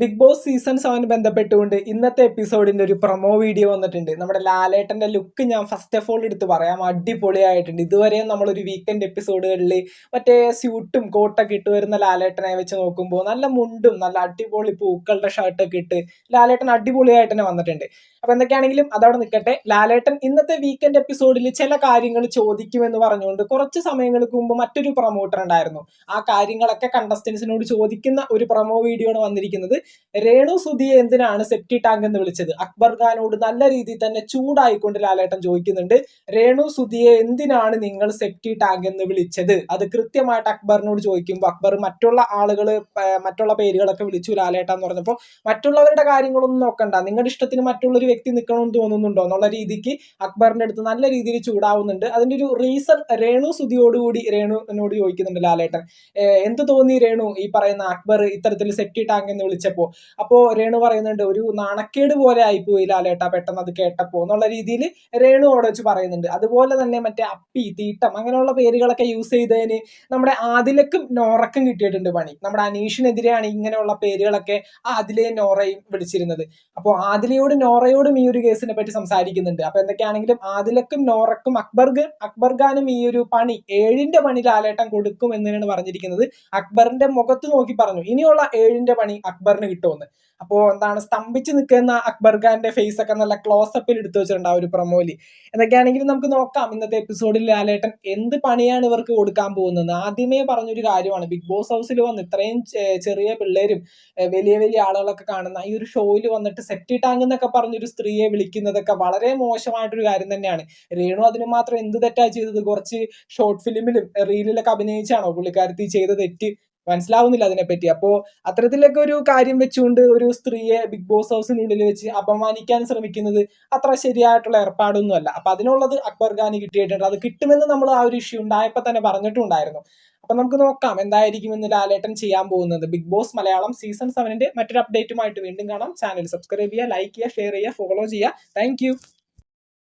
Bigg Boss season seven ബന്ധപ്പെട്ടുകൊണ്ട് ഇന്നത്തെ എപ്പിസോഡിന്റെ ഒരു പ്രൊമോ വീഡിയോ വന്നിട്ടുണ്ട്. നമ്മുടെ ലാലേട്ടന്റെ ലുക്ക് ഞാൻ ഫസ്റ്റ് ഓഫ് ഓൾ എടുത്ത് പറയാം. അടിപൊളിയായിട്ടുണ്ട്. ഇതുവരെയും നമ്മളൊരു വീക്കെൻഡ് എപ്പിസോഡുകളിൽ മറ്റേ സ്യൂട്ടും കോട്ടൊക്കെ ഇട്ട് വരുന്ന ലാലേട്ടനെ വെച്ച് നോക്കുമ്പോൾ നല്ല മുണ്ടും നല്ല അടിപൊളി പൂക്കളുടെ ഷർട്ടൊക്കെ ഇട്ട് ലാലേട്ടൻ അടിപൊളിയായിട്ട് തന്നെ വന്നിട്ടുണ്ട്. അപ്പൊ എന്തൊക്കെയാണെങ്കിലും അതവിടെ നിൽക്കട്ടെ. ലാലേട്ടൻ ഇന്നത്തെ വീക്കെൻഡ് എപ്പിസോഡിൽ ചില കാര്യങ്ങൾ ചോദിക്കുമെന്ന് പറഞ്ഞുകൊണ്ട് കുറച്ച് സമയങ്ങൾക്ക് മുമ്പ് മറ്റൊരു പ്രൊമോട്ടർ ഉണ്ടായിരുന്നു. ആ കാര്യങ്ങളൊക്കെ കണ്ടസ്റ്റൻസിനോട് ചോദിക്കുന്ന ഒരു പ്രൊമോ വീഡിയോ ആണ് വന്നിരിക്കുന്നത്. രേണു സുധിയെ എന്തിനാണ് സെപ്റ്റി ടാങ്ക് എന്ന് വിളിച്ചത്? അക്ബർ ഖാനോട് നല്ല രീതിയിൽ തന്നെ ചൂടായിക്കൊണ്ട് ലാലേട്ടൻ ചോദിക്കുന്നുണ്ട് രേണു സുധിയെ എന്തിനാണ് നിങ്ങൾ സെപ്റ്റി ടാങ്ക് എന്ന് വിളിച്ചത്? അത് കൃത്യമായിട്ട് അക്ബറിനോട് ചോദിക്കുമ്പോൾ അക്ബർ മറ്റുള്ള ആളുകൾ മറ്റുള്ള പേരുകളൊക്കെ വിളിച്ചു ലാലേട്ടൻ എന്ന് പറഞ്ഞപ്പോൾ മറ്റുള്ളവരുടെ കാര്യങ്ങളൊന്നും നോക്കണ്ട. നിങ്ങളുടെ ഇഷ്ടത്തിന് മറ്റുള്ളൊരു വ്യക്തി നിൽക്കണമെന്ന് തോന്നുന്നുണ്ടോ എന്നുള്ള രീതിക്ക് അക്ബറിന്റെ അടുത്ത് നല്ല രീതിയിൽ ചൂടാവുന്നുണ്ട്. അതിന്റെ ഒരു റീസൺ രേണു സുധിയോടുകൂടി രേണുവിനോട് ചോദിക്കുന്നുണ്ട് ലാലേട്ടൻ. എന്ത് തോന്നി രേണു ഈ പറയുന്ന അക്ബർ ഇത്തരത്തിൽ സെപ്റ്റി ടാങ്ക് എന്ന് വിളിച്ചപ്പോൾ? അപ്പോൾ രേണു പറയുന്നുണ്ട് ഒരു നാണക്കേട് പോലെ ആയിപ്പോയി ലാലേട്ട പെട്ടെന്ന് അത് കേട്ടപ്പോൾ എന്നുള്ള രീതിയിൽ രേണു അവിടെ വെച്ച് പറയുന്നുണ്ട്. അതുപോലെ തന്നെ മറ്റേ അപ്പി തീട്ടം അങ്ങനെയുള്ള പേരുകളൊക്കെ യൂസ് ചെയ്തതിന് നമ്മുടെ ആദിലക്കും നോറക്കും കിട്ടിയിട്ടുണ്ട് പണി. നമ്മുടെ അനീഷിനെതിരെയാണ് ഇങ്ങനെയുള്ള പേരുകളൊക്കെ ആദിലയും നോറയും വിളിച്ചിരുന്നത്. അപ്പോ ആദിലയോട് നോറയോട് ഈ ഒരു കേസിനെ പറ്റി സംസാരിക്കുന്നുണ്ട്. അപ്പൊ എന്തൊക്കെയാണെങ്കിലും ആദിലക്കും നോറക്കും അക്ബർഗ് അക്ബർ ഖാനും ഈ ഒരു പണി ഏഴിന്റെ പണി ലാലേട്ടൻ കൊടുക്കും എന്നാണ് പറഞ്ഞിരിക്കുന്നത്. അക്ബറിന്റെ മുഖത്ത് നോക്കി പറഞ്ഞു. ഇനിയുള്ള ഏഴിന്റെ പണി അക്ബറിന് കിട്ടുമെന്ന്. അപ്പോ എന്താണ് സ്തംഭിച്ച് നിൽക്കുന്ന അക്ബർ ഖാന്റെ ഫേസ് ഒക്കെ നല്ല ക്ലോസപ്പിൽ എടുത്തു വെച്ചിട്ടുണ്ട് ആ ഒരു പ്രൊമോലി എന്തൊക്കെയാണെങ്കിലും നമുക്ക് നോക്കാം ഇന്നത്തെ എപ്പിസോഡിൽ ലാലേട്ടൻ എന്ത് പണിയാണ് ഇവർക്ക് കൊടുക്കാൻ പോകുന്നത്. ആദ്യമേ പറഞ്ഞൊരു കാര്യമാണ് ബിഗ് ബോസ് ഹൗസിൽ വന്ന് ഇത്രയും ചെറിയ പിള്ളേരും വലിയ വലിയ ആളുകളൊക്കെ കാണുന്ന ഈ ഒരു ഷോയിൽ വന്നിട്ട് സെറ്റ് ടാങ്ക് എന്നൊക്കെ പറഞ്ഞൊരു സ്ത്രീയെ വിളിക്കുന്നതൊക്കെ വളരെ മോശമായിട്ടൊരു കാര്യം തന്നെയാണ്. രേണു അതിന് മാത്രം എന്ത് തെറ്റാ ചെയ്തത്? കുറച്ച് ഷോർട്ട് ഫിലിമിലും റീലിലൊക്കെ അഭിനയിച്ചാണോ പുള്ളിക്കാരത്തി ചെയ്ത തെറ്റ്? മനസ്സിലാവുന്നില്ല അതിനെപ്പറ്റി. അപ്പോ അത്തരത്തിലൊക്കെ ഒരു കാര്യം വെച്ചുകൊണ്ട് ഒരു സ്ത്രീയെ ബിഗ് ബോസ് ഹൗസിനുള്ളിൽ വെച്ച് അപമാനിക്കാൻ ശ്രമിക്കുന്നത് അത്ര ശരിയായിട്ടുള്ള ഏർപ്പാടൊന്നും അല്ല അപ്പൊ അതിനുള്ളത് അക്ബർ ഖാന് കിട്ടിയിട്ടുണ്ട്. അത് കിട്ടുമെന്ന് നമ്മൾ ആ ഒരു ഇഷ്യൂ ഉണ്ടായപ്പോൾ തന്നെ പറഞ്ഞിട്ടുണ്ടായിരുന്നു. അപ്പൊ നമുക്ക് നോക്കാം എന്തായിരിക്കും ഇന്ന് ലാലേട്ടൻ ചെയ്യാൻ പോകുന്നത്. ബിഗ് ബോസ് മലയാളം സീസൺ സെവനിന്റെ മറ്റൊരു അപ്ഡേറ്റുമായിട്ട് വീണ്ടും കാണാം. ചാനൽ സബ്സ്ക്രൈബ് ചെയ്യുക ലൈക്ക് ചെയ്യുക ഷെയർ ചെയ്യുക ഫോളോ ചെയ്യുക. താങ്ക്